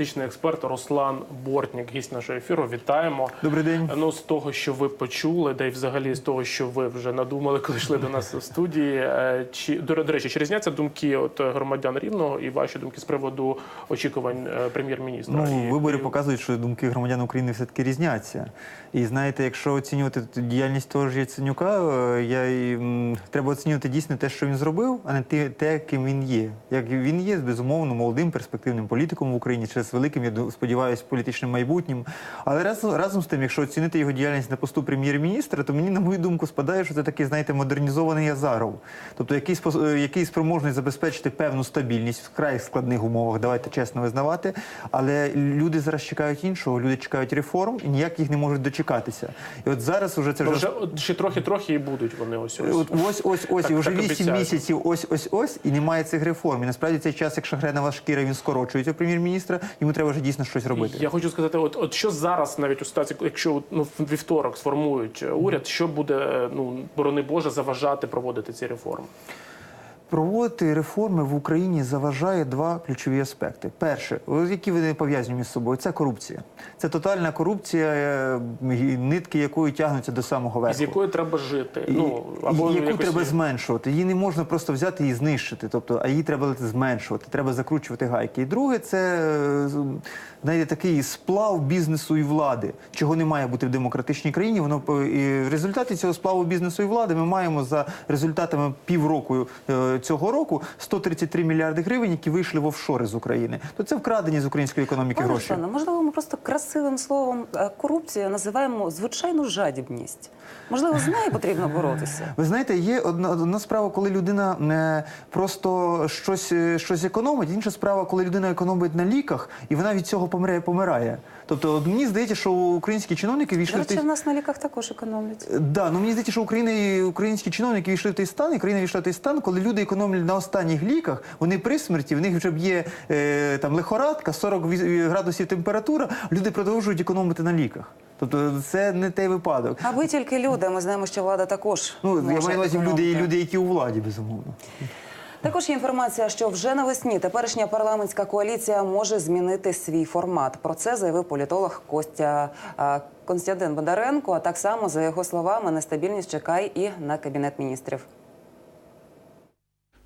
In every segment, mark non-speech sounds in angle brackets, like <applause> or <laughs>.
Політичний експерт Руслан Бортнік, гість нашого ефіру. Вітаємо. Добрий день. Ну, з того, що ви почули, да й взагалі з того, що ви вже надумали, коли йшли до нас в студії. е, Чи до, речі, чи різняться думки от громадян рівного і ваші думки з приводу очікувань е, прем'єр-міністра? Ну, І- вибори і- показують, що думки громадян України все-таки різняться. І знаєте, якщо оцінювати діяльність того ж Яценюка, е, я, й, треба оцінювати дійсно те, що він зробив, а не те, ким він є. Як він є, безумовно, молодим перспективним політиком в Україні, через великим, я сподіваюся, політичним майбутнім. Але разом, разом з тим, якщо оцінити його діяльність на посту прем'єр-міністра, то мені, на мою думку, спадає, що це такий, знаєте, модернізований Азаров. Тобто, який, е, який спроможний забезпечити певну стабільність в вкрай складних умовах, давайте чесно визнавати. Але люди зараз чекають іншого, люди чекають реформ і ніяк їх не можуть дочекатися. І от зараз уже це вже. вже ще трохи-трохи і будуть вони ось ось. От ось ось ось Так- і вже 8 місяців, ось ось ось, і немає цих реформ. І насправді цей час, як шагренова шкіра, він скорочується прем'єр-міністра. Йому треба вже дійсно щось робити. Я хочу сказати, от, от що зараз навіть у ситуації, якщо ну, вівторок сформують е, уряд, що буде, е, ну борони Боже, заважати проводити ці реформи? Проводити реформи в Україні заважає два ключові аспекти. Перше, які вони пов'язані між собою, це корупція. Це тотальна корупція, е, нитки якої тягнуться до самого верху. З якою треба жити? І- ну або яку якось- треба зменшувати. Її не можна просто взяти і знищити, тобто, а її треба зменшувати, треба закручувати гайки. І друге, це е, знаєте, такий сплав бізнесу і влади, чого не має бути в демократичній країні. Воно по- і в результаті цього сплаву бізнесу і влади ми маємо за результатами півроку е, цього року 133 мільярди гривень, які вийшли в офшори з України. То це вкрадені з української економіки Пане гроші. Руслане, можливо, ми просто красивим словом е, корупція називаємо звичайну жадібність. Можливо, з нею потрібно боротися. Ви знаєте, є одна, одна справа, коли людина е, просто щось, е, щось економить, інша справа, коли людина економить на ліках, і вона від цього помирає, помирає. Тобто, от мені здається, що українські чиновники До війшли в той... в нас на ліках також економлять. Е, Да, ну мені здається, що Україна українські чиновники війшли в той стан, і країна війшла в той стан, коли люди економлять на останніх ліках, вони при смерті, в них вже б'є е, там лихорадка, 40 віз- градусів температура, люди продовжують економити на ліках. Тобто це не той випадок. Аби тільки люди, ми знаємо, що влада також. Ну, я маю на увазі люди, люди, які у владі, безумовно. Також є інформація, що вже навесні теперішня парламентська коаліція може змінити свій формат. Про це заявив політолог Костя Константин Бондаренко. А так само, за його словами, нестабільність чекає і на кабінет міністрів.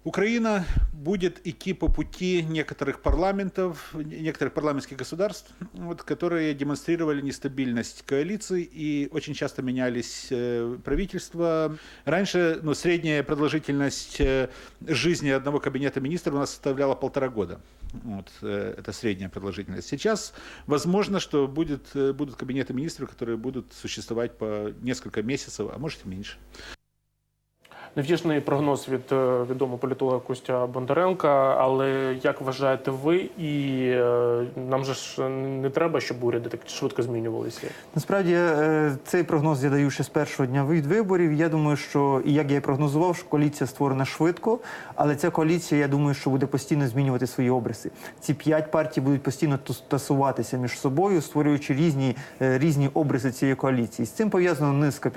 Украина будет идти по пути некоторых парламентов, некоторых парламентских государств, вот, которые демонстрировали нестабильность коалиции и очень часто менялись э, правительства. Раньше ну, средняя продолжительность э, жизни одного кабинета министров у нас составляла полтора года. Вот, э, это средняя продолжительность. Сейчас возможно, что будет, э, будут кабинеты министров, которые будут существовать по несколько месяцев, а может и меньше. Невтішний прогноз від е, відомого політолога Костя Бондаренка. Але як вважаєте ви, і е, нам же ж не треба, щоб уряди так швидко змінювалися? Насправді е, цей прогноз я даю ще з першого дня від виборів. Я думаю, що і як я і прогнозував, що коаліція створена швидко, але ця коаліція, я думаю, що буде постійно змінювати свої обриси. Ці п'ять партій будуть постійно тасуватися між собою, створюючи різні, різні обриси цієї коаліції. З цим пов'язано низка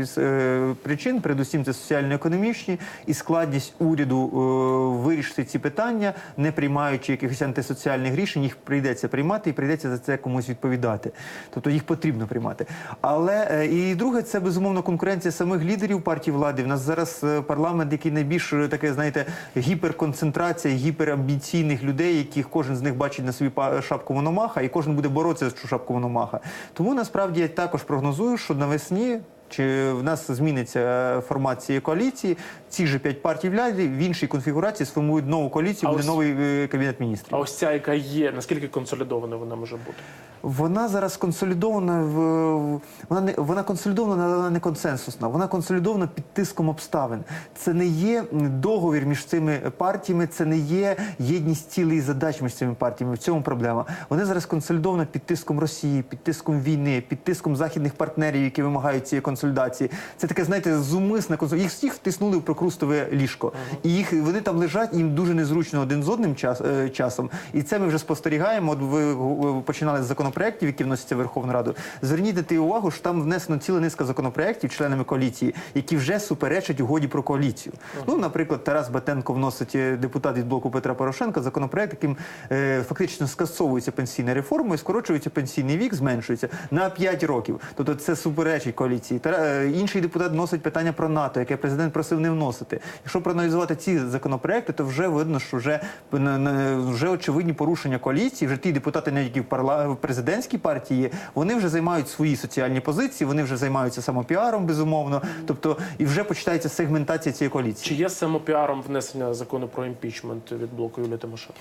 причин. Передусім, це соціально-економічні і складність уряду е, вирішити ці питання, не приймаючи якихось антисоціальних рішень. Їх прийдеться приймати і прийдеться за це комусь відповідати. Тобто їх потрібно приймати. Але е, і друге, це безумовно конкуренція самих лідерів партії влади. У нас зараз е, парламент, який найбільш таке, знаєте, гіперконцентрація, гіперамбіційних людей, яких кожен з них бачить на собі шапку Мономаха, і кожен буде боротися за цю шапку Мономаха. Тому насправді я також прогнозую, що навесні. Чи в нас зміниться формат цієї коаліції? Ці ж п'ять партій влади в іншій конфігурації сформують нову коаліцію, А буде ось- новий е, кабінет міністрів. А ось ця, яка є, наскільки консолідована вона може бути? Вона зараз консолідована в- вона не вона консолідована, але вона не консенсусна. Вона консолідована під тиском обставин. Це не є договір між цими партіями, це не є єдність цілей і задач між цими партіями. В цьому проблема. Вони зараз консолідована під тиском Росії, під тиском війни, під тиском західних партнерів, які вимагають цієї консолідації. Консолідації. Це таке, знаєте, зумисне консолідація. Їх всіх втиснули в прокрустове ліжко. І їх вони там лежать, їм дуже незручно один з одним час, е, часом. І це ми вже спостерігаємо. От ви, ви починали з законопроєктів, які вносяться в Верховну Раду. Зверніть увагу, що там внесено ціла низка законопроєктів членами коаліції, які вже суперечать угоді про коаліцію. Ну, наприклад, Тарас Батенко вносить е, депутат від блоку Петра Порошенка законопроект, яким е, фактично скасовується пенсійна реформа і скорочується пенсійний вік, зменшується на 5 років. Тобто це суперечить коаліції. Е, інший депутат вносить питання про НАТО, яке президент просив не вносити. Якщо проаналізувати ці законопроекти, то вже видно, що вже, вже очевидні порушення коаліції. Вже ті депутати, навіть які в парла в президентській партії, вони вже займають свої соціальні позиції, вони вже займаються самопіаром, безумовно. Тобто, і вже починається сегментація цієї коаліції. Чи є самопіаром внесення закону про імпічмент від блоку Юлії Тимошенко?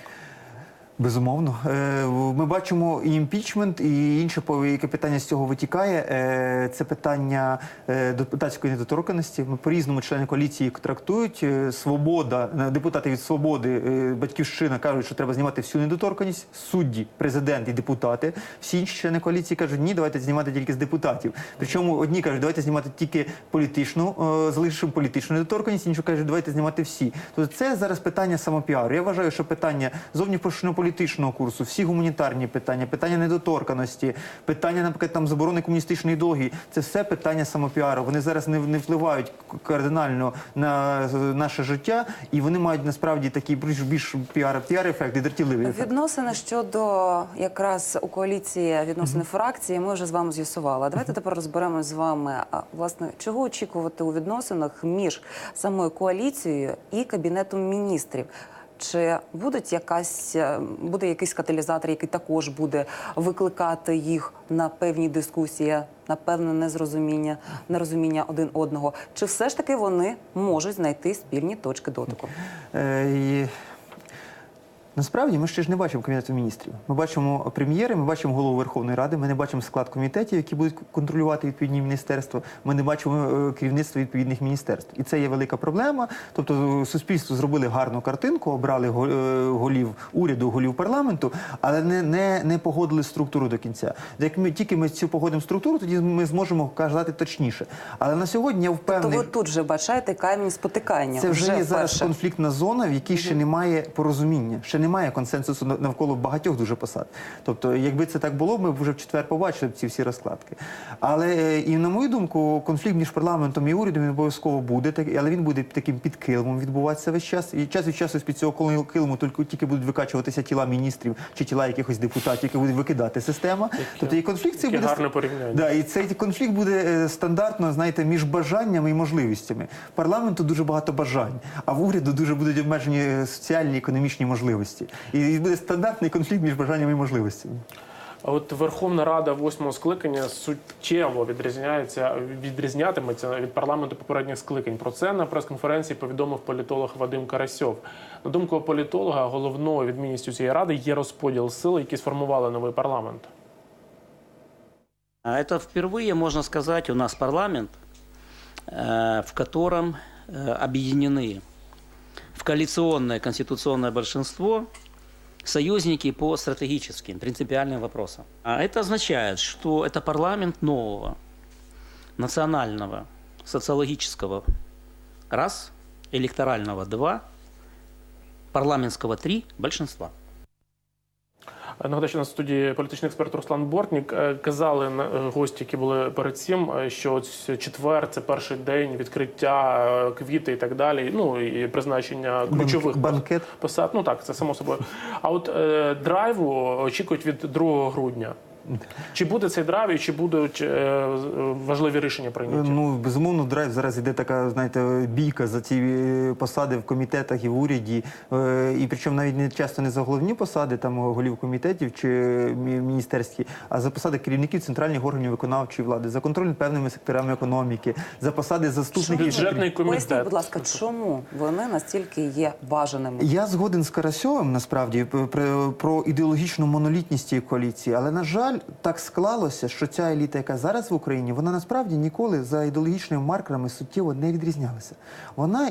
Безумовно, Е, ми бачимо і імпічмент, і інше по- яке питання з цього витікає. Е, Це питання е, депутатської недоторканості. Ми по-різному члени коаліції трактують. Свобода, депутати від свободи, батьківщина кажуть, що треба знімати всю недоторканість. Судді, президент і депутати. Всі інші члени коаліції кажуть, ні, давайте знімати тільки з депутатів. Причому одні кажуть, давайте знімати тільки політичну, залишимо політичну недоторканість, інші кажуть, давайте знімати всі. Тобто це зараз питання самопіару. Я вважаю, що питання зовнішньополітичного курсу, всі гуманітарні питання, питання недоторканості, питання, наприклад, там заборони комуністичної ідеології, це все питання самопіару. Вони зараз не, не впливають кардинально на наше життя, і вони мають насправді такий більш більш піар, піар-ефект і дратівливий ефект. Відносини щодо якраз у коаліції відносини фракції, ми вже з вами з'ясували. Давайте тепер розберемо з вами, а, власне, чого очікувати у відносинах між самою коаліцією і кабінетом міністрів. Чи будуть якась е, буде якийсь каталізатор, який також буде викликати їх на певні дискусії, на певне незрозуміння, нерозуміння один одного? Чи все ж таки вони можуть знайти спільні точки дотику? Насправді ми ще ж не бачимо кабінету міністрів. Ми бачимо прем'єри, ми бачимо голову Верховної Ради, ми не бачимо склад комітетів, які будуть контролювати відповідні міністерства. Ми не бачимо е, керівництва відповідних міністерств. І це є велика проблема. Тобто, е, суспільство зробили гарну картинку, обрали е, голів уряду, голів парламенту, але не, не, не погодили структуру до кінця. Як ми тільки ми цю погодимо структуру, тоді ми зможемо казати точніше. Але на сьогодні я впевнений. ви тут вже бачаєте камінь спотикання. Це вже є зараз конфліктна зона, в якій ще немає порозуміння, ще немає консенсусу навколо багатьох дуже посад. Тобто, якби це так було, ми б вже в четвер побачили б ці всі розкладки. Але е, і на мою думку, конфлікт між парламентом і урядом він обов'язково буде, але він буде таким під килимом відбуватися весь час. І час від часу з під цього кил- килиму тільки, тільки будуть викачуватися тіла міністрів чи тіла якихось депутатів, які буде викидати система. Тобто і конфлікт цей буде гарне порівняння. Да, і цей конфлікт буде е, стандартно, знаєте, між бажаннями і можливостями. Парламенту дуже багато бажань, а в уряду дуже будуть обмежені е, соціальні економічні можливості І буде стандартний конфлікт між бажаннями і можливостями. А от Верховна Рада восьмого скликання суттєво відрізняється відрізнятиметься від парламенту попередніх скликань. Про це на прес-конференції повідомив політолог Вадим Карасьов. На думку політолога, головною відмінністю цієї ради є розподіл сил, які сформували новий парламент. А Это впервые, можно сказать, у нас парламент, э, в котором э, объединены в Коалиционное конституционное большинство союзники по стратегическим, принципиальным вопросам. А это означает, что это парламент нового, национального, социологического, раз, электорального, два, парламентского, три, большинства. Нагадаю, що на студії політичний експерт Руслан Бортнік Е, казали е, гості, які були перед цим, е, що ось четвер це перший день відкриття е, квіти і так далі. Ну і призначення ключових банкет. посад. Ну так, це само собою. А от е, драйву очікують від 2 грудня. Чи буде цей драйв, і чи будуть е, важливі рішення прийняті? Ну, безумовно, драйв зараз іде така, знаєте, бійка за ці е, посади в комітетах і в уряді. Е, І причому навіть не часто не за головні посади, там голів комітетів чи міністерські, а за посади керівників центральних органів виконавчої влади, за контроль над певними секторами економіки, за посади заступників. Бюджетний Поясніть, комітет. будь ласка, чому вони настільки є бажаними? Я згоден з Карасьовим насправді про, про ідеологічну монолітність цієї коаліції, але на жаль, жаль, так склалося, що ця еліта, яка зараз в Україні, вона насправді ніколи за ідеологічними маркерами суттєво не відрізнялася. Вона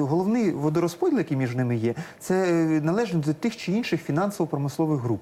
головний водорозподіл, який між ними є, це е, належить до тих чи інших фінансово-промислових груп.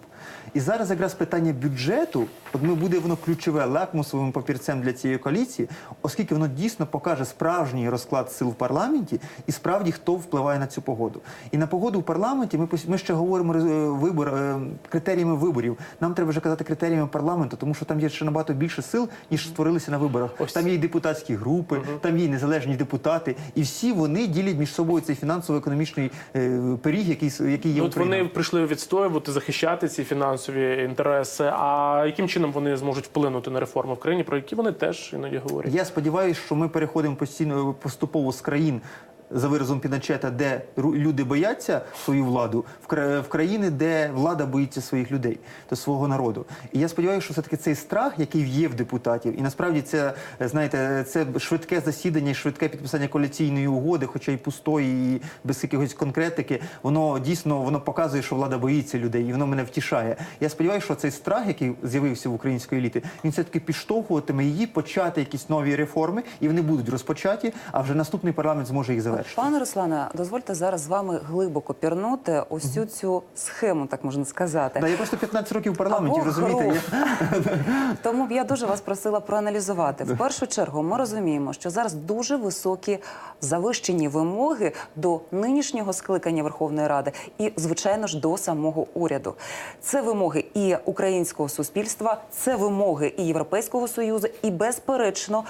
І зараз якраз питання бюджету, от ми буде воно ключове лакмусовим папірцем для цієї коаліції, оскільки воно дійсно покаже справжній розклад сил в парламенті і справді хто впливає на цю погоду. І на погоду в парламенті ми ми ще говоримо е, вибор е, критеріями виборів. Нам треба вже казати критеріями парламенту, тому що там є ще набагато більше сил, ніж створилися на виборах. Ось. Там є і депутатські групи, там є і незалежні депутати, і всі вони ділять між собою цей фінансово-економічний е, пиріг, який який є Ну, От Україні. вони прийшли відстоювати, захищати ці фінансові інтереси. А яким чином вони зможуть вплинути на реформи в країні, про які вони теж іноді говорять? Я сподіваюся, що ми переходимо постійно поступово з країн. За виразом Піночета, де люди бояться свою владу, в країни, де влада боїться своїх людей, до свого народу. І я сподіваюся, що все-таки цей страх, який є в депутатів, і насправді це е, знаєте, це швидке засідання, швидке підписання коаліційної угоди, хоча й пустої, і без якогось конкретики, воно дійсно воно показує, що влада боїться людей, і воно мене втішає. Я сподіваюся, що цей страх, який з'явився в української еліти, він все таки підштовхуватиме її почати якісь нові реформи, і вони будуть розпочаті. А вже наступний парламент зможе їх завершити. Пане Руслане, дозвольте зараз з вами глибоко пірнути ось цю цю схему, так можна сказати. Да, я просто 15 років в парламенті, Або розумієте? Я... Тому б я дуже вас просила проаналізувати. В першу чергу ми розуміємо, що зараз дуже високі завищені вимоги до нинішнього скликання Верховної Ради і, звичайно ж, до самого уряду. Це вимоги і українського суспільства, це вимоги і Європейського союзу, і безперечно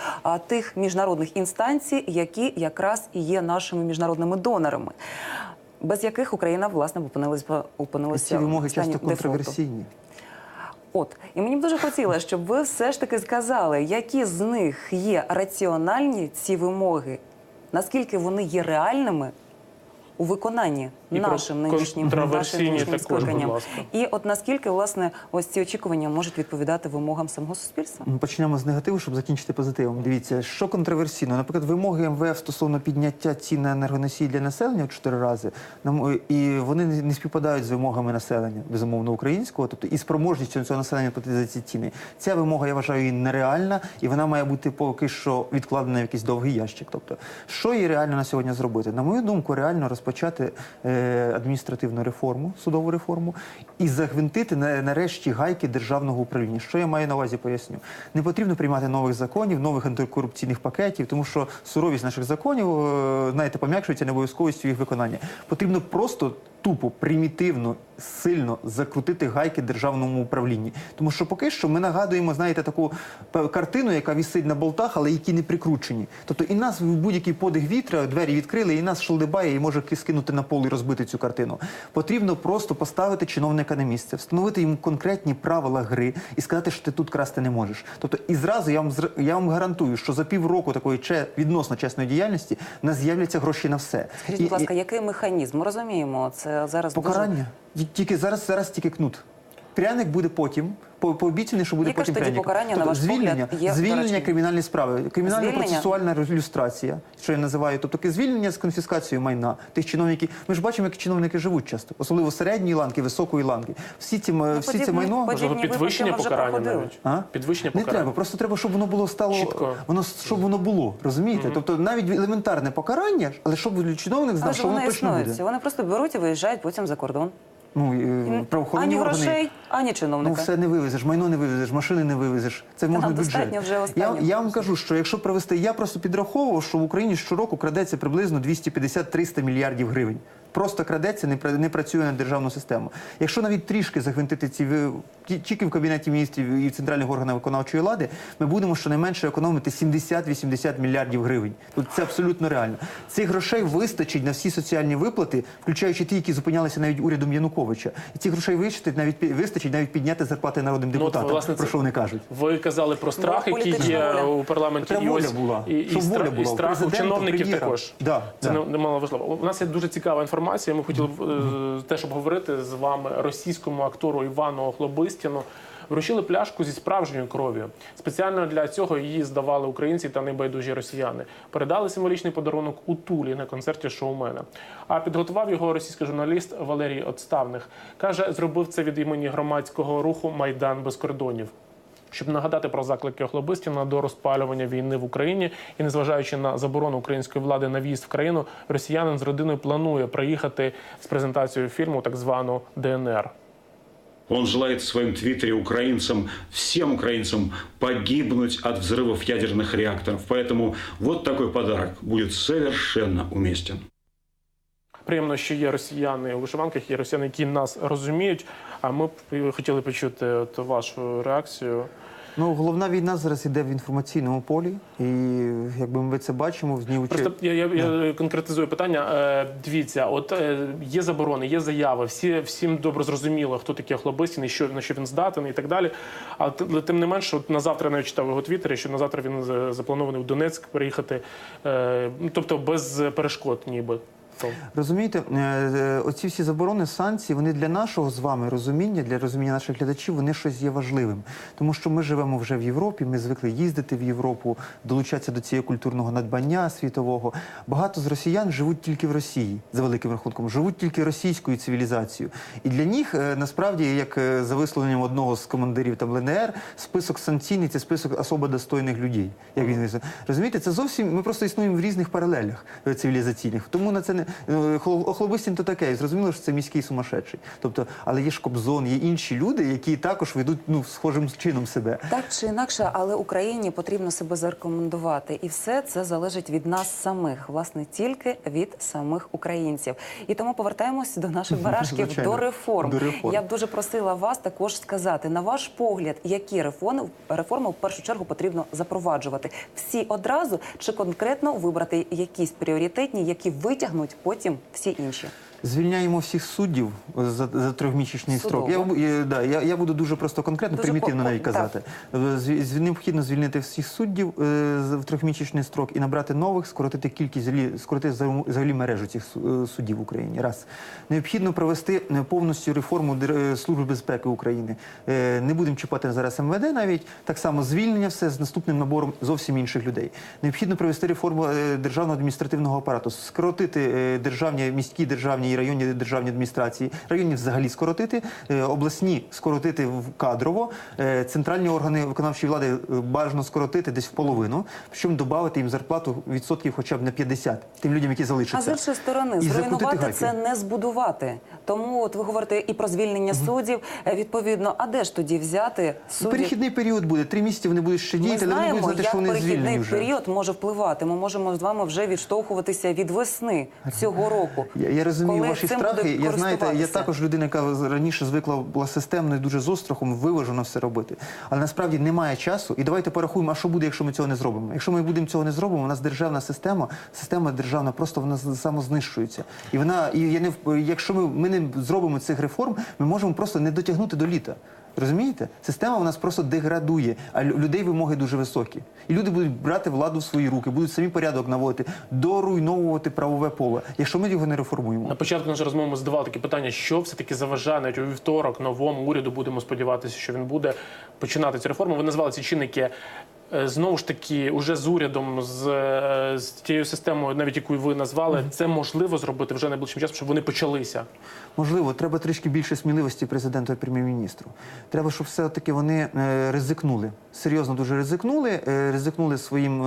тих міжнародних інстанцій, які якраз і є нашими міжнародними донорами. Без яких Україна власне опинилася опинилася Ці вимоги часто дефолту. контроверсійні. От і мені б дуже хотілося, щоб ви все ж таки сказали, які з них є раціональні ці вимоги, наскільки вони є реальними у виконанні І нашим нинішнім нашим нинішнім також, будь скликанням. ласка. І от наскільки власне ось ці очікування можуть відповідати вимогам самого суспільства? Ми почнемо з негативу, щоб закінчити позитивом. Дивіться, що контроверсійно. Наприклад, вимоги МВФ стосовно підняття цін на енергоносії для населення в чотири рази, нам і вони не не співпадають з вимогами населення, безумовно, українського, тобто і спроможністю цього населення платити за ці ціни. Ця вимога, я вважаю, нереальна, і вона має бути поки що відкладена в якийсь довгий ящик. Тобто, що є реально на сьогодні зробити? На мою думку, реально розпочати е, адміністративну реформу, судову реформу, і загвинтити нарешті гайки державного управління. Що я маю на увазі, поясню. Не потрібно приймати нових законів, нових антикорупційних пакетів, тому що суровість наших законів, е, знаєте, пом'якшується необов'язковістю їх виконання. Потрібно просто тупо, примітивно, сильно закрутити гайки державному управлінні. Тому що поки що ми нагадуємо, знаєте, таку картину, яка вісить на болтах, але які не прикручені. Тобто і нас в будь-який подих вітра, двері відкрили, і нас шолдибає і може ки- скинути на пол і розбити цю картину. Потрібно просто поставити чиновника на місце, встановити йому конкретні правила гри і сказати, що ти тут красти не можеш. Тобто, і зразу я вам я вам гарантую, що за півроку такої че відносно чесної діяльності в нас з'являться гроші на все. Скажіть, І- будь ласка, і- який механізм? Ми розуміємо, це зараз Покарання. дуже... Тільки зараз, зараз тільки кнут. Пряник буде потім. По, пообіцяний, що буде Яке потім тоді пряником. покарання, на ваш звільнення, погляд, є звільнення доречним? кримінальної справи, кримінальна процесуальна люстрація, що я називаю, тобто таке звільнення з конфіскацією майна тих чиновників. Ми ж бачимо, як чиновники живуть часто, особливо середньої ланки, високої ланки. Всі ці м- всі це майно. підвищення вже покарання навіть. А? Підвищення Не треба, просто треба, щоб воно було стало Чітко. воно щоб воно було. Розумієте? Тобто навіть елементарне покарання, але щоб чиновник знав, Але що воно точно існують. буде. Вони просто беруть і виїжджають потім за кордон. Ну і, правоохоронні ані органи. грошей, ані Ну, все не вивезеш, майно не вивезеш, машини не вивезеш. Це можна нам бюджет. вже я, я вам кажу, що якщо провести, я просто підраховував, що в Україні щороку крадеться приблизно 250-300 мільярдів гривень. Просто крадеться, не, не працює на державну систему. Якщо навіть трішки загвинтити ці ви- тільки в кабінеті міністрів і в центральних органах виконавчої влади, ми будемо щонайменше економити 70-80 мільярдів гривень. Тут це абсолютно реально. Цих грошей вистачить на всі соціальні виплати, включаючи ті, які зупинялися навіть урядом Януковича. І цих грошей вистачить навіть вистачить навіть підняти зарплати народним Ну, от, депутатам. власне, про що вони кажуть? Ви казали про страх, Ну, який є воля. у парламенті. Треба і воля ось була. і, і, стра- і була у страх у чиновників прем'єра. також. Да, Це да. не- немало важливо. У нас є дуже цікава інформація. Ми хотіли б е, теж обговорити з вами російському актору Івану Охлобистіну. вручили пляшку зі справжньою кров'ю. Спеціально для цього її здавали українці та небайдужі росіяни. Передали символічний подарунок у Тулі на концерті шоумена. А підготував його російський журналіст Валерій Отставних. каже, зробив це від імені громадського руху Майдан без кордонів Щоб нагадати про заклики охлобистів до розпалювання війни в Україні і незважаючи на заборону української влади на в'їзд в країну, росіянин з родиною планує приїхати з презентацією фільму, так звану ДНР. Он желает в своем твиттере украинцам, всем украинцам погибнуть от взрывов ядерных реакторов. Поэтому вот такой подарок будет совершенно уместен. Приємно, що є росіяни у вишиванках, є росіяни, які нас розуміють. А ми б хотіли почути от вашу реакцію. Ну, головна війна зараз іде в інформаційному полі, і якби ми це бачимо, в учи... Просто я, я, я конкретизую питання. Е, дивіться, от е, є заборони, є заяви, всі всім добре зрозуміло, хто такий Охлобистін і що на що він здатен, і так далі. Але тим- не менше, от на завтра я навіть читав його твіттері, що на завтра він запланований в Донецьк приїхати, е, ну, тобто без перешкод, ніби. То. Розумієте, е, е, оці всі заборони, санкції, вони для нашого з вами розуміння, для розуміння наших глядачів, вони щось є важливим. Тому що ми живемо вже в Європі, ми звикли їздити в Європу, долучатися до цієї культурного надбання світового. Багато з росіян живуть тільки в Росії, за великим рахунком, живуть тільки російською цивілізацією. І для них е, насправді, як за висловленням одного з командирів там ЛНР, список санкційний це список особо достойних людей. Як він розумієте, це зовсім ми просто існуємо в різних паралелях цивілізаційних. Тому на це не е, Охлобистін то таке, і зрозуміло, що це міський сумасшедший. Тобто, але є ж Кобзон, є інші люди, які також ведуть ну схожим чином себе. Так чи інакше, але Україні потрібно себе зарекомендувати, і все це залежить від нас самих, власне, тільки від самих українців. І тому повертаємось до наших <laughs> барашків до реформ. до реформ. Я б дуже просила вас також сказати на ваш погляд, які реформи реформи в першу чергу потрібно запроваджувати всі одразу чи конкретно вибрати якісь пріоритетні, які витягнуть потім всі інші. Звільняємо всіх суддів за, за трьохмісячний строк. Я, я, да, я, я буду дуже просто конкретно, Дуже примітивно навіть казати. Зві- Необхідно звільнити всіх суддів е, в трьохмісячний строк і набрати нових, скоротити кількість скоротити взагалі- мережу цих е, суддів в Україні. Раз необхідно провести е, повністю реформу Служби безпеки України. Е, Не будемо чіпати зараз МВД навіть так само звільнення все з наступним набором зовсім інших людей. Необхідно провести реформу державного адміністративного апарату, скоротити державні міські державні і районні державні адміністрації, районні взагалі скоротити, е, обласні скоротити в- кадрово, е, центральні органи виконавчої влади е, бажано скоротити десь в половину, причому додати їм зарплату відсотків хоча б на 50, тим людям, які А з іншої сторони, І зруйнувати це не збудувати. Тому от ви говорите і про звільнення суддів. Е, Відповідно, а де ж тоді взяти суддів? Перехідний період буде. Три місяці вони будуть ще діяти, але вони будуть знати, що вони звільнені вже. період може впливати. Ми можемо з вами вже відштовхуватися від весни цього року. Я, я розумію коли ваші цим страхи. Я знаєте, я також людина, яка раніше звикла була системною, дуже з острахом, виважено все робити. Але насправді немає часу. І давайте порахуємо, а що буде, якщо ми цього не зробимо. Якщо ми будемо цього не зробимо, у нас державна система, система державна просто вона самознищується. І вона, і я не якщо ми, ми не зробимо цих реформ, ми можемо просто не дотягнути до літа. Розумієте? Система у нас просто деградує, а людей вимоги дуже високі. І люди будуть брати владу в свої руки, будуть самі порядок наводити, доруйновувати правове поле, якщо ми його не реформуємо. На початку нашої розмови ми задавали таке питання, що все-таки заважає навіть у вівторок новому уряду. Будемо сподіватися, що він буде починати цю реформу. Ви назвали ці чинники. Е, Знову ж таки, уже з урядом, з, е, з тією системою, навіть яку ви назвали, це можливо зробити вже найближчим часом, щоб вони почалися. Можливо, треба трішки більше сміливості президенту і прем'єр-міністру. Треба, щоб все-таки вони е, ризикнули. Серйозно дуже ризикнули, ризикнули своїм.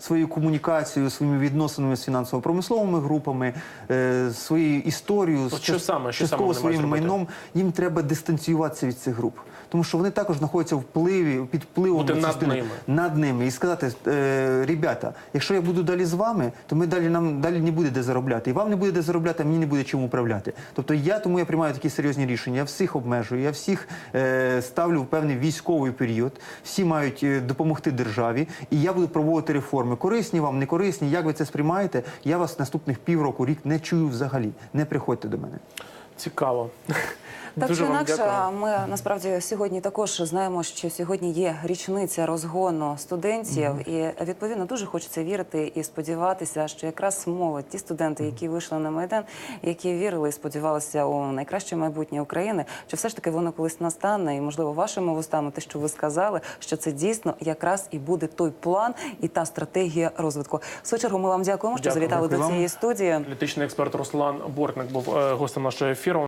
Своєю комунікацією, своїми відносинами з фінансово-промисловими групами, е, своєю історією, От що саме? Що частково саме своїм майном. Їм треба дистанціюватися від цих груп, тому що вони також знаходяться в впливі, під впливом Бути над ними. над ними і сказати, е, ребята, якщо я буду далі з вами, то ми далі нам далі не буде де заробляти. І вам не буде де заробляти, а мені не буде чим управляти. Тобто я тому я приймаю такі серйозні рішення. Я всіх обмежую, я всіх е, ставлю в певний військовий період. Всі мають е, допомогти державі, і я буду проводити реформи. Корисні вам, не корисні. Як ви це сприймаєте? Я вас наступних півроку, рік не чую взагалі. Не приходьте до мене. Цікаво. Так Дуже чи інакше, дякую. ми насправді сьогодні також знаємо, що сьогодні є річниця розгону студентів, і відповідно дуже хочеться вірити і сподіватися, що якраз молодь, ті студенти, які вийшли на майдан, які вірили і сподівалися у найкраще майбутнє України, що все ж таки воно колись настане, і можливо вашими вустами, те, що ви сказали, що це дійсно якраз і буде той план і та стратегія розвитку. В свою чергу ми вам дякуємо, що Дякую. завітали Дякую до цієї студії. Політичний експерт Руслан Бортник був е, гостем нашого ефіру.